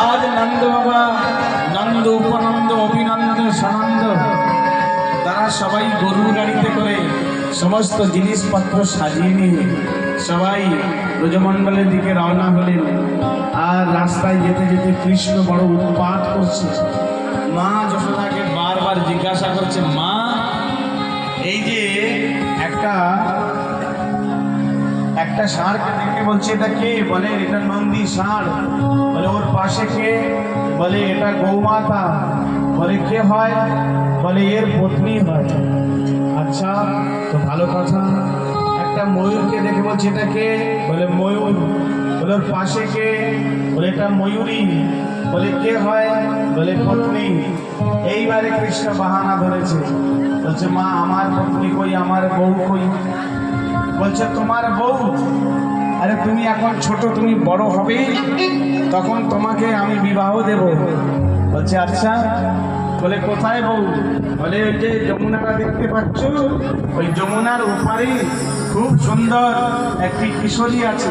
আজ নন্দ বাবা নন্দ উপনন্দ অভিনন্দ সানন্দ তারা সবাই গরুর গাড়িতে করে সমস্ত জিনিসপত্র সাজিয়ে নিয়ে সবাই ব্রজমণ্ডলের দিকে রওনা হলেন। আর রাস্তায় যেতে যেতে কৃষ্ণ বড় উৎপাত করছে। মা যশোদাকে বারবার জিজ্ঞাসা করছে, মা, এই যে একটা একটা ষাঁড়কে দেখে বলছে, এটা কে? বলে, এটা নন্দী ষাঁড়। বলে, ওর পাশে কে? বলে, এটা গৌমাতা। বলে, কে হয়? বলে, এর পত্নী হয়। আচ্ছা তো ভালো কথা। একটা ময়ূরকে দেখে বলছে, এটা কে? বলে, ময়ূর। বলে, ওর পাশে কে? বলে, এটা ময়ূরী। বলে, কে হয়? বলে, পত্নী। এইবারে কৃষ্ণ বাহানা ধরেছে। বলছে, মা, আমার পত্নী কই, আমার বউ কই? বলছে, তোমার বউ? আরে তুমি এখন ছোট, তুমি বড় হবে? তখন তোমাকে আমি বিবাহ দেব। বলছে আচ্ছা। বলে, কোথায় বউ? বলে ওই যে যমুনাটা দেখতে পাচ্ছ, ওই যমুনার ওপারে খুব সুন্দর একটি কিশোরী আছে।